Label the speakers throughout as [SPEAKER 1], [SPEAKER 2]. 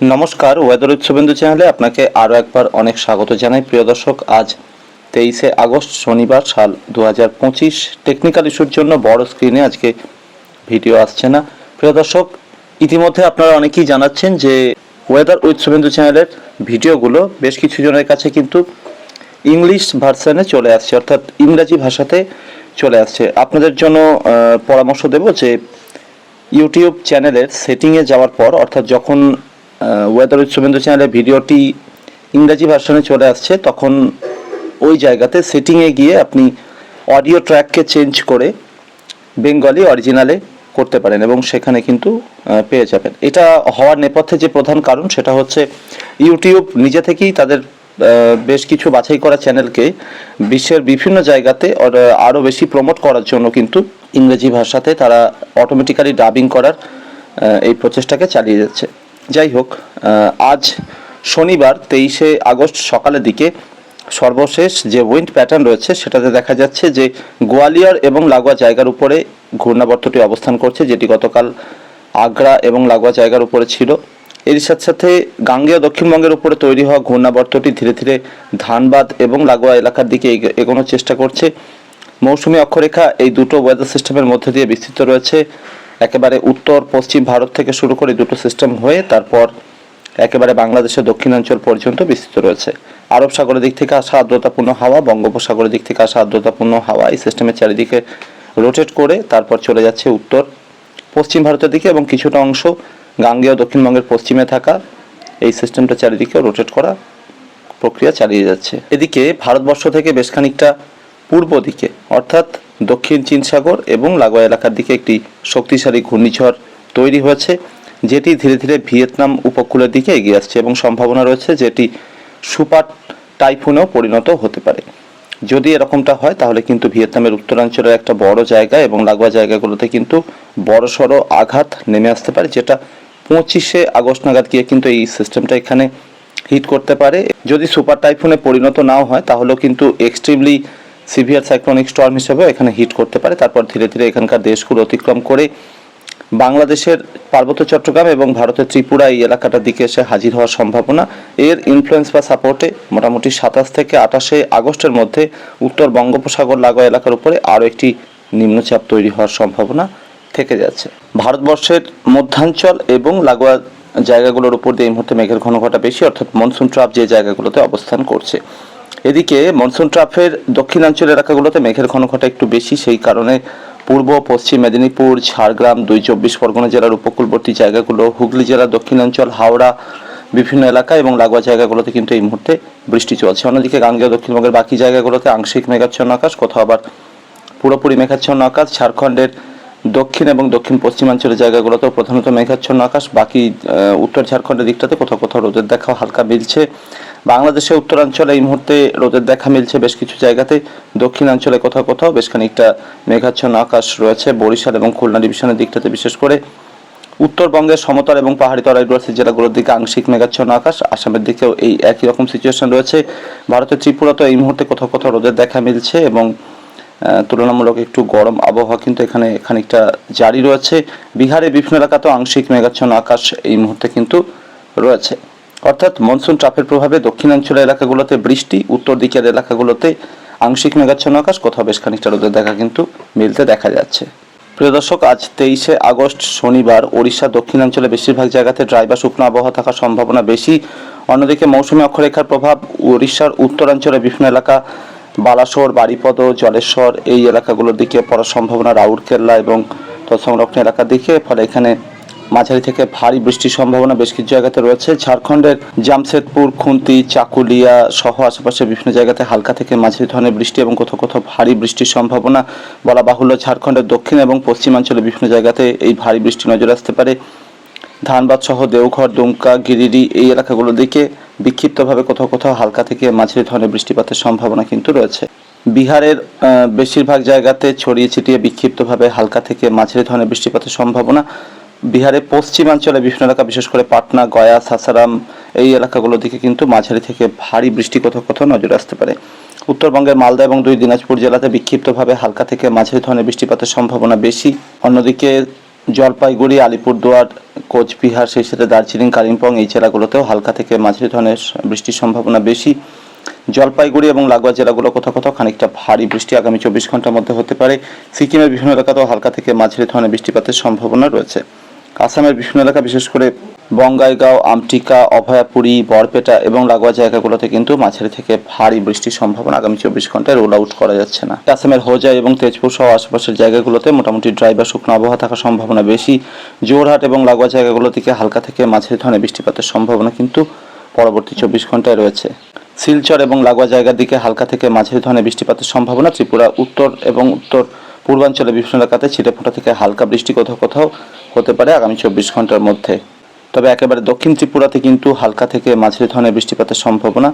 [SPEAKER 1] নমস্কার ওয়েদার উৎসবেন্দু চ্যানেলে আপনাকে আরও একবার অনেক স্বাগত জানাই। প্রিয় দর্শক, আজ তেইশে আগস্ট, শনিবার সাল দু হাজার পঁচিশ। টেকনিক্যাল ইস্যুর জন্য বড় স্ক্রিনে আজকে ভিডিও আসছে না। প্রিয় দর্শক, ইতিমধ্যে আপনারা অনেকেই জানাচ্ছেন যে ওয়েদার শুভেন্দু চ্যানেলের ভিডিওগুলো বেশ কিছু জনের কাছে কিন্তু ইংলিশ ভার্সানে চলে আসছে, অর্থাৎ ইংরাজি ভাষাতে চলে আসছে। আপনাদের জন্য পরামর্শ দেব যে ইউটিউব চ্যানেলের সেটিংয়ে যাওয়ার পর, অর্থাৎ যখন ওয়েদার উইথ শুভেন্দু চ্যানেলের ভিডিওটি ইংরাজি ভার্সনে চলে আসছে, তখন ওই জায়গাতে সেটিংয়ে গিয়ে আপনি অডিও ট্র্যাককে চেঞ্জ করে বেঙ্গলি অরিজিনালে করতে পারেন এবং সেখানে কিন্তু পেয়ে যাবেন। এটা হওয়ার নেপথ্যে যে প্রধান কারণ, সেটা হচ্ছে ইউটিউব নিজে থেকেই তাদের বেশ কিছু বাছাই করা চ্যানেলকে বিশ্বের বিভিন্ন জায়গাতে আরও বেশি প্রমোট করার জন্য কিন্তু ইংরেজি ভাষাতে তারা অটোমেটিক্যালি ডাবিং করার এই প্রচেষ্টাকে চালিয়ে যাচ্ছে। যাই হোক আজ শনিবার, তেইশে আগস্ট সকালের দিকে সর্বশেষ যে উইন্ড প্যাটার্ন রয়েছে, সেটাতে দেখা যাচ্ছে যে গোয়ালিয়র এবং লাগোয়া জায়গার উপরে ঘূর্ণাবর্তটি অবস্থান করছে, যেটি গতকাল আগ্রা এবং লাগোয়া জায়গার উপরে ছিল। এর সাথে সাথে গাঙ্গেয় দক্ষিণবঙ্গের উপরে তৈরি হওয়া ঘূর্ণাবর্তটি ধীরে ধীরে ধানবাদ এবং লাগোয়া এলাকার দিকে এগ- এগোনোর চেষ্টা করছে। মৌসুমী অক্ষরেখা এই দুটো ওয়েদার সিস্টেমের মধ্যে দিয়ে বিস্তৃত রয়েছে। একেবারে উত্তর, পশ্চিম ভারত থেকে শুরু করে দুটো সিস্টেম হয়ে তারপর একেবারে বাংলাদেশের দক্ষিণাঞ্চল পর্যন্ত বিস্তৃত রয়েছে। আরব সাগরের দিক থেকে আসা আর্দ্রতাপূর্ণ হাওয়া, বঙ্গোপসাগরের দিক থেকে আসা আর্দ্রতাপূর্ণ হাওয়া এই সিস্টেমের চারিদিকে রোটেট করে তারপর চলে যাচ্ছে উত্তর, পশ্চিম ভারতের দিকে এবং কিছুটা অংশ গাঙ্গেয় দক্ষিণবঙ্গের পশ্চিমে থাকা এই সিস্টেমটা চারিদিকে রোটেট করা প্রক্রিয়া চালিয়ে যাচ্ছে। এদিকে ভারতবর্ষ থেকে বেশ খানিকটা পূর্ব দিকে, অর্থাৎ দক্ষিণ চীন সাগর এবং লাগোয়া এলাকার দিকে একটি শক্তিশালী ঘূর্ণিঝড় তৈরি হয়েছে, যেটি ধীরে ধীরে ভিয়েতনাম উপকূলের দিকে এগিয়ে আসছে এবং সম্ভাবনা রয়েছে যেটি সুপার টাইফুনেও পরিণত হতে পারে। যদি এরকমটা হয়, তাহলে কিন্তু ভিয়েতনামের উত্তরাঞ্চলের একটা বড় জায়গা এবং লাগোয়া জায়গাগুলোতে কিন্তু বড়সড় আঘাত নেমে আসতে পারে, যেটা পঁচিশে আগস্ট নাগাদ গিয়ে কিন্তু এই সিস্টেমটা এখানে হিট করতে পারে। যদি সুপার টাইফুনে পরিণত নাও হয়, তাহলেও কিন্তু এক্সট্রিমলি সিভিয়ার সাইক্লোনিক স্টর্ম হিসেবে এখানে হিট করতে পারে। তারপর ধীরে ধীরে এখানকার দেশগুলো অতিক্রম করে বাংলাদেশের পার্বত্য চট্টগ্রাম এবং ভারতের ত্রিপুরা এই এলাকাটার দিকে এসে হাজির হওয়ার সম্ভাবনা। এর ইনফ্লুয়েন্স বা সাপোর্টে মোটামুটি সাতাশ থেকে আঠাশে আগস্টের মধ্যে উত্তর বঙ্গোপসাগর লাগোয়া এলাকার উপরে আরও একটি নিম্নচাপ তৈরি হওয়ার সম্ভাবনা থেকে যাচ্ছে। ভারতবর্ষের মধ্যাঞ্চল এবং লাগোয়া জায়গাগুলোর উপর দিয়ে এই মুহূর্তে মেঘের ঘনঘটা বেশি, অর্থাৎ মনসুন ট্রাপ যে জায়গাগুলোতে অবস্থান করছে। এদিকে মনসুন ট্রাফের দক্ষিণাঞ্চল এলাকাগুলোতে মেঘের ঘনঘটা একটু বেশি, সেই কারণে পূর্ব, পশ্চিম মেদিনীপুর, ঝাড়গ্রাম, দুই চব্বিশ পরগনা জেলার উপকূলবর্তী জায়গাগুলো, হুগলি জেলার দক্ষিণাঞ্চল, হাওড়া, বিভিন্ন এলাকা এবং লাগোয়া জায়গাগুলোতে কিন্তু এই মুহূর্তে বৃষ্টি চলছে। অন্যদিকে গাঙ্গেয় দক্ষিণবঙ্গের বাকি জায়গাগুলোতে আংশিক মেঘাচ্ছন্ন আকাশ, কোথাও আবার পুরোপুরি মেঘাচ্ছন্ন আকাশ। ঝাড়খণ্ডের দক্ষিণ এবং দক্ষিণ পশ্চিমাঞ্চলের জায়গাগুলোতেও প্রধানত মেঘাচ্ছন্ন আকাশ। বাকি উত্তর ঝাড়খণ্ডের দিকটাতে কোথাও কোথাও রোদের দেখা হালকা মিলছে। বাংলাদেশের উত্তরাঞ্চলে এই মুহূর্তে রোদের দেখা মিলছে বেশ কিছু জায়গাতে। দক্ষিণাঞ্চলে কোথাও কোথাও বেশ খানিকটা মেঘাচ্ছন্ন আকাশ রয়েছে। বরিশাল এবং খুলনা ডিভিশনের দিকটাতে বিশেষ করে উত্তরবঙ্গের সমতল এবং পাহাড়ি তরাইগ্রাসী জেলাগুলোর দিকে আংশিক মেঘাচ্ছন্ন আকাশ। আসামের দিকেও এই একই রকম সিচুয়েশন রয়েছে। ভারতের ত্রিপুরাতেও এই মুহূর্তে কোথাও কোথাও রোদের দেখা মিলছে এবং তুলনামূলক একটু গরম আবহাওয়া কিন্তু এখানে খানিকটা জারি রয়েছে। বিহারে বিভিন্ন এলাকাতেও আংশিক মেঘাচ্ছন্ন আকাশ এই মুহূর্তে কিন্তু রয়েছে। অর্থাৎ মনসুন ট্রাফের প্রভাবে দক্ষিণাঞ্চলের এলাকাগুলোতে বৃষ্টি, উত্তর দিকের এলাকাগুলোতে আংশিক মেঘাচ্ছন্ন আকাশ, কোথাও বেশ খানিকটা রোদের দেখা কিন্তু মিলতে দেখা যাচ্ছে। প্রিয় দর্শক, আজ তেইশে আগস্ট, শনিবার ওড়িশা দক্ষিণাঞ্চলে বেশিরভাগ জায়গাতে ড্রাই বা শুকনো আবহাওয়া থাকার সম্ভাবনা বেশি। অন্যদিকে মৌসুমী অক্ষরেখার প্রভাব উড়িষ্যার উত্তরাঞ্চলে বিভিন্ন এলাকা, বালাসোর বাড়িপদ জলেশ্বর এই এলাকাগুলোর দিকে পড়ার সম্ভাবনা, রাউরকেল্লা এবং তৎসংলগ্ন এলাকার দিকে, ফলে এখানে মাঝারি থেকে ভারী বৃষ্টির সম্ভাবনা বেশ কিছু জায়গাতে রয়েছে। ঝাড়খণ্ডের জামশেদপুর, খুন্তি, চাকুলিয়া সহ আশেপাশে বিভিন্ন জায়গাতে হালকা থেকে মাঝারি ধরনের বৃষ্টি এবং কোথাও কোথাও ভারী বৃষ্টির সম্ভাবনা বলা বাহুল্য। ঝাড়খণ্ডের দক্ষিণ এবং পশ্চিমাঞ্চলে বিভিন্ন জায়গাতে এই ভারী বৃষ্টি নজরে আসতে পারে। ধানবাদ সহ দেওঘর, দুমকা, গিরিডি এই এলাকাগুলোর দিকে বিক্ষিপ্তভাবে কোথাও কোথাও হালকা থেকে মাঝারি ধরনের বৃষ্টিপাতের সম্ভাবনা কিন্তু রয়েছে। বিহারের বেশিরভাগ জায়গাতে ছড়িয়ে ছিটিয়ে বিক্ষিপ্তভাবে হালকা থেকে মাঝারি ধরনের বৃষ্টিপাতের সম্ভাবনা বিহারের পশ্চিমাঞ্চলে বিভিন্ন এলাকা, বিশেষ করে পাটনা, গয়া, সাসারাম, এই এলাকাগুলোর দিকে কিন্তু মাঝারি থেকে ভারী বৃষ্টি কোথাও কোথাও নজরে আসতে পারে। উত্তরবঙ্গের মালদা এবং দুই দিনাজপুর জেলাতে বিক্ষিপ্তভাবে হালকা থেকে মাঝারি ধরনের বৃষ্টিপাতের সম্ভাবনা বেশি। অন্যদিকে জলপাইগুড়ি, আলিপুরদুয়ার, কোচবিহার সেই সাথে দার্জিলিং, কালিম্পং এই জেলাগুলোতেও হালকা থেকে মাঝারি ধরনের বৃষ্টির সম্ভাবনা বেশি। জলপাইগুড়ি এবং লাগোয়া জেলাগুলো কোথাও কোথাও খানিকটা ভারী বৃষ্টি আগামী চব্বিশ ঘণ্টার মধ্যে হতে পারে। সিকিমের বিভিন্ন এলাকাতেও হালকা থেকে মাঝারি ধরনের বৃষ্টিপাতের সম্ভাবনা রয়েছে। আসামের বিভিন্ন এলাকা, বিশেষ করে বঙ্গাইগাঁও, আমটিকা, অভয়াপুরী, বরপেটা এবং লাগোয়া জায়গাগুলোতে কিন্তু মাঝারি থেকে ভারী বৃষ্টির সম্ভাবনা আগামী চব্বিশ ঘন্টায় রোল আউট করা যাচ্ছে না। আসামের হোজাই এবং তেজপুর সহ আশেপাশের জায়গাগুলোতে মোটামুটি ড্রাই বা শুকনো আবহাওয়া থাকার সম্ভাবনা বেশি। জোরহাট এবং লাগোয়া জায়গাগুলো থেকে হালকা থেকে মাঝারি ধরনের বৃষ্টিপাতের সম্ভাবনা কিন্তু পরবর্তী চব্বিশ ঘন্টায় রয়েছে। শিলচর এবং লাগোয়া জায়গার দিকে হালকা থেকে মাঝারি ধরনের বৃষ্টিপাতের সম্ভাবনা, ত্রিপুরা উত্তর এবং উত্তর পূর্বাঞ্চলে বিভিন্ন এলাকাতে ছিটেফোঁটা থেকে হালকা বৃষ্টি কোথাও কোথাও হতে পারে আগামী চব্বিশ ঘণ্টার মধ্যে। তবে একেবারে দক্ষিণ ত্রিপুরাতে কিন্তু হালকা থেকে মাঝারি ধরনের বৃষ্টিপাতের সম্ভাবনা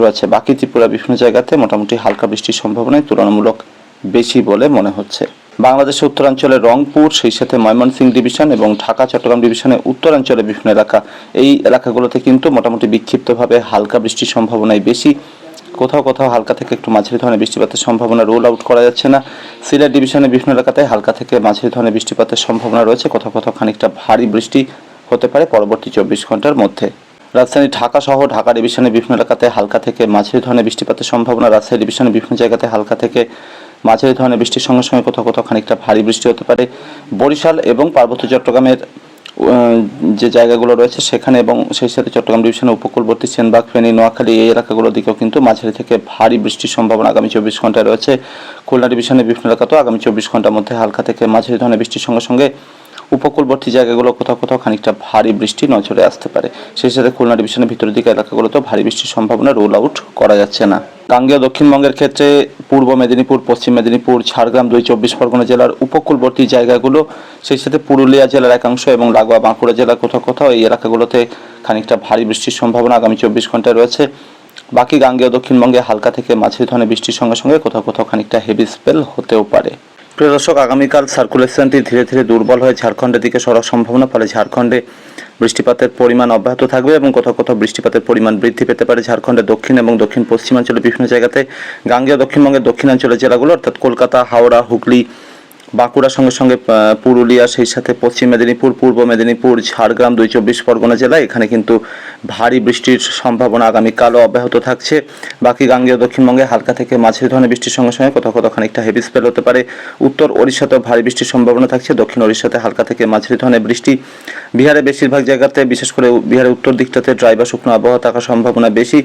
[SPEAKER 1] রয়েছে। বাকি ত্রিপুরা বিভিন্ন জায়গাতে মোটামুটি হালকা বৃষ্টির সম্ভাবনাই তুলনামূলক বেশি বলে মনে হচ্ছে। বাংলাদেশের উত্তরাঞ্চলে রংপুর, সেই সাথে ময়মনসিংহ ডিভিশন এবং ঢাকা, চট্টগ্রাম ডিভিশনের উত্তরাঞ্চলে বিভিন্ন এলাকা। এই এলাকাগুলোতে কিন্তু মোটামুটি বিক্ষিপ্তভাবে হালকা বৃষ্টির সম্ভাবনাই বেশি কোথাও কোথাও হালকা থেকে একটু মাঝারি ধরনের বৃষ্টিপাতের সম্ভাবনা রোল আউট করা যাচ্ছে না। সিলেট ডিভিশনের বিভিন্ন এলাকাতে হালকা থেকে মাঝারি ধরনের বৃষ্টিপাতের সম্ভাবনা রয়েছে। কোথাও কোথাও খানিকটা ভারী বৃষ্টি হতে পারে পরবর্তী চব্বিশ ঘণ্টার মধ্যে। রাজধানী ঢাকা সহ ঢাকা ডিভিশনের বিভিন্ন এলাকাতে হালকা থেকে মাঝারি ধরনের বৃষ্টিপাতের সম্ভাবনা। রাজশাহী ডিভিশনের বিভিন্ন জায়গাতে হালকা থেকে মাঝারি ধরনের বৃষ্টির সঙ্গে সঙ্গে কোথাও কোথাও খানিকটা ভারী বৃষ্টি হতে পারে। বরিশাল এবং পার্বত্য চট্টগ্রামের যে জায়গাগুলো রয়েছে সেখানে এবং সেই সাথে চট্টগ্রাম ডিভিশনের উপকূলবর্তী সেনবাগ, ফেনী, নোয়াখালী এই এলাকাগুলোর দিকেও কিন্তু মাঝারি থেকে ভারী বৃষ্টির সম্ভাবনা আগামী চব্বিশ ঘন্টায় রয়েছে। খুলনা ডিভিশনের বিভিন্ন এলাকাতেও আগামী চব্বিশ ঘণ্টার মধ্যে হালকা থেকে মাঝারি ধরনের বৃষ্টির সঙ্গে সঙ্গে উপকূলবর্তী জায়গাগুলো কোথাও কোথাও খানিকটা ভারী বৃষ্টি নজরে আসতে পারে। সেই সাথে খুলনা ডিভিশনের ভিতরের দিকে এলাকাগুলোতেও ভারী বৃষ্টির সম্ভাবনা রোল আউট করা যাচ্ছে না। গাঙ্গেয় দক্ষিণবঙ্গের ক্ষেত্রে পূর্ব মেদিনীপুর, পশ্চিম মেদিনীপুর, ঝাড়গ্রাম, দুই চব্বিশ পরগনা জেলার উপকূলবর্তী জায়গাগুলো, সেই সাথে পুরুলিয়া জেলার একাংশ এবং লাগোয়া বাঁকুড়া জেলার কোথাও কোথাও এই এলাকাগুলোতে খানিকটা ভারী বৃষ্টির সম্ভাবনা আগামী চব্বিশ ঘন্টায় রয়েছে। বাকি গাঙ্গেয় দক্ষিণবঙ্গে হালকা থেকে মাঝারি ধরনের বৃষ্টির সঙ্গে সঙ্গে কোথাও কোথাও খানিকটা হেভি স্পেল হতেও পারে। প্রিয় দর্শক, আগামীকাল সার্কুলেশনটি ধীরে ধীরে দুর্বল হয়ে ঝাড়খণ্ডের দিকে সরার সম্ভাবনা, ফলে ঝাড়খণ্ডে বৃষ্টিপাতের পরিমাণ অব্যাহত থাকবে এবং কোথাও কোথাও বৃষ্টিপাতের পরিমাণ বৃদ্ধি পেতে পারে। ঝাড়খণ্ডের দক্ষিণ এবং দক্ষিণ পশ্চিমাঞ্চলের বিভিন্ন জায়গাতে গাঙ্গেয়, দক্ষিণবঙ্গের দক্ষিণাঞ্চলের জেলাগুলো, অর্থাৎ কলকাতা, হাওড়া, হুগলি বাঁকুড়ার সঙ্গে সঙ্গে পুরুলিয়া, সেই সাথে পশ্চিম মেদিনীপুর, পূর্ব মেদিনীপুর, ঝাড়গ্রাম, দুই চব্বিশ পরগনা জেলায় এখানে কিন্তু ভারী বৃষ্টির সম্ভাবনা আগামীকালও অব্যাহত থাকছে। বাকি গাঙ্গেয় দক্ষিণবঙ্গে হালকা থেকে মাঝারি ধরনের বৃষ্টির সঙ্গে সঙ্গে কোথাও কোথাও খানিকটা হেভি স্পেল হতে পারে। উত্তর ওড়িশাতেও ভারী বৃষ্টির সম্ভাবনা থাকছে। দক্ষিণ ওড়িশাতে হালকা থেকে মাঝারি ধরনের বৃষ্টি। বিহারে বেশিরভাগ জায়গাতে, বিশেষ করে বিহারের উত্তর দিকটাতে ড্রাই বা শুকনো আবহাওয়া থাকার সম্ভাবনা বেশি।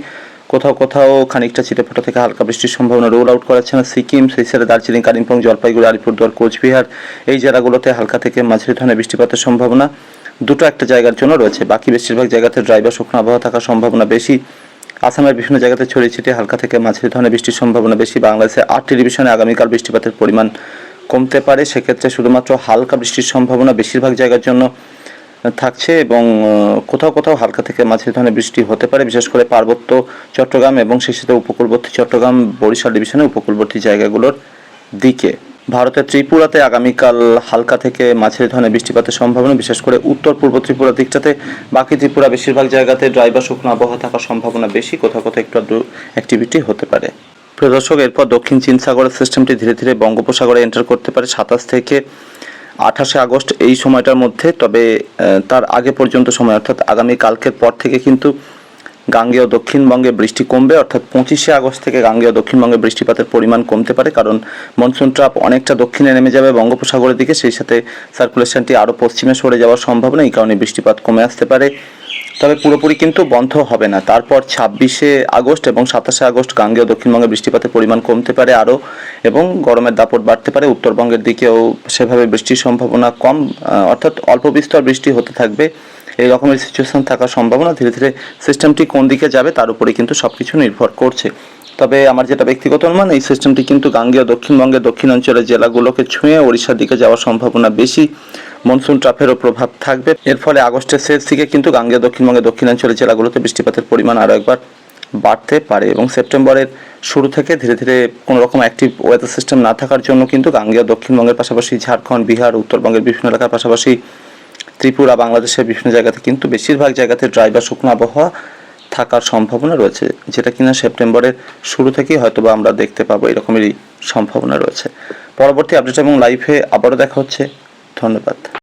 [SPEAKER 1] কোথাও কোথাও খানিকটা ছিটেফোঁটা থেকে হালকা বৃষ্টির সম্ভাবনা রোল আউট করাচ্ছে না সিকিম সেই সাথে দার্জিলিং, কালিম্পং, জলপাইগুড়ি, আলিপুরদুয়ার, কোচবিহার। এই জেলাগুলোতে হালকা থেকে মাঝারি ধরনের বৃষ্টিপাতের সম্ভাবনা। দুটো একটা জায়গার জন্য রয়েছে। বাকি বেশিরভাগ জায়গাতে ড্রাই বা শুকনো আবহাওয়া থাকার সম্ভাবনা বেশি। আসামের বিভিন্ন জায়গাতে ছড়িয়ে ছিটিয়ে হালকা থেকে মাঝারি ধরনের বৃষ্টির সম্ভাবনা বেশি। বাংলাদেশে আটটি ডিভিশনে আগামীকাল বৃষ্টিপাতের পরিমাণ কমতে পারে। সেক্ষেত্রে শুধুমাত্র হালকা বৃষ্টির সম্ভাবনা বেশিরভাগ জায়গার জন্য থাকছে এবং কোথাও কোথাও হালকা থেকে মাঝারি ধরনের বৃষ্টি হতে পারে। বিশেষ করে পার্বত্য চট্টগ্রাম এবং সেই সাথে উপকূলবর্তী চট্টগ্রাম, বরিশাল ডিভিশনের উপকূলবর্তী জায়গাগুলোর দিকে। ভারতের ত্রিপুরাতে আগামীকাল হালকা থেকে মাঝারি ধরনের বৃষ্টিপাতের সম্ভাবনা, বিশেষ করে উত্তর পূর্ব ত্রিপুরা দিকটাতে। বাকি ত্রিপুরা বেশিরভাগ জায়গাতে ড্রাই বা শুকনো আবহাওয়া থাকার সম্ভাবনা বেশি, কোথাও কোথাও একটু অ্যাক্টিভিটি হতে পারে। প্রিয় দর্শক, এরপর দক্ষিণ চীন সাগরের সিস্টেমটি ধীরে ধীরে বঙ্গোপসাগরে এন্টার করতে পারে। সাতাশ থেকে আঠাশে আগস্ট এই সময়টার মধ্যে, তবে তার আগে পর্যন্ত সময়, অর্থাৎ আগামী কালকের পর থেকে কিন্তু গাঙ্গেয় দক্ষিণবঙ্গে বৃষ্টি কমবে, অর্থাৎ পঁচিশে আগস্ট থেকে গাঙ্গেয় দক্ষিণবঙ্গে বৃষ্টিপাতের পরিমাণ কমতে পারে, কারণ মনসুন ট্রাপ অনেকটা দক্ষিণে নেমে যাবে বঙ্গোপসাগরের দিকে, সেই সাথে সার্কুলেশনটি আরও পশ্চিমে সরে যাওয়ার সম্ভাবনা, এই কারণে বৃষ্টিপাত কমে আসতে পারে। তবে পুরোপুরি কিন্তু বন্ধ হবে না। তারপর ছাব্বিশে আগস্ট এবং সাতাশে আগস্ট গাঙ্গেয় দক্ষিণবঙ্গে বৃষ্টিপাতের পরিমাণ কমতে পারে আরও এবং গরমের দাপট বাড়তে পারে। উত্তরবঙ্গের দিকেও সেভাবে বৃষ্টির সম্ভাবনা কম অর্থাৎ অল্প বিস্তর বৃষ্টি হতে থাকবে। এই রকমের সিচুয়েশন থাকার সম্ভাবনা ধীরে ধীরে সিস্টেমটি কোন দিকে যাবে তার উপরে কিন্তু সব কিছু নির্ভর করছে। তবে আমার যেটা ব্যক্তিগত অনুমান, এই সিস্টেমটি কিন্তু গাঙ্গেয় দক্ষিণবঙ্গের দক্ষিণাঞ্চলের জেলাগুলোকে ছুঁয়ে ওড়িশার দিকে যাওয়ার সম্ভাবনা বেশি। মনসুন ট্রাফেরও প্রভাব থাকবে। এর ফলে আগস্টের শেষ দিকে কিন্তু গাঙ্গেয় দক্ষিণবঙ্গের দক্ষিণাঞ্চলের জেলাগুলোতে বৃষ্টিপাতের পরিমাণ আরও একবার বাড়তে পারে এবং সেপ্টেম্বরের শুরু থেকে ধীরে ধীরে কোনো রকম অ্যাক্টিভ ওয়েদার সিস্টেম না থাকার জন্য কিন্তু গাঙ্গেয় দক্ষিণবঙ্গের পাশাপাশি ঝাড়খণ্ড, বিহার, উত্তরবঙ্গের বিভিন্ন এলাকার পাশাপাশি ত্রিপুরা, বাংলাদেশের বিভিন্ন জায়গাতে কিন্তু বেশিরভাগ জায়গাতে ড্রাই বা শুকনো আবহাওয়া থাকার সম্ভাবনা রয়েছে, যেটা কিনা সেপ্টেম্বরের শুরু থেকেই হয়তো বা আমরা দেখতে পাবো এরকমেরই সম্ভাবনা রয়েছে। পরবর্তী আপডেট এবং লাইভে আবারও দেখা হচ্ছে। ধন্যবাদ।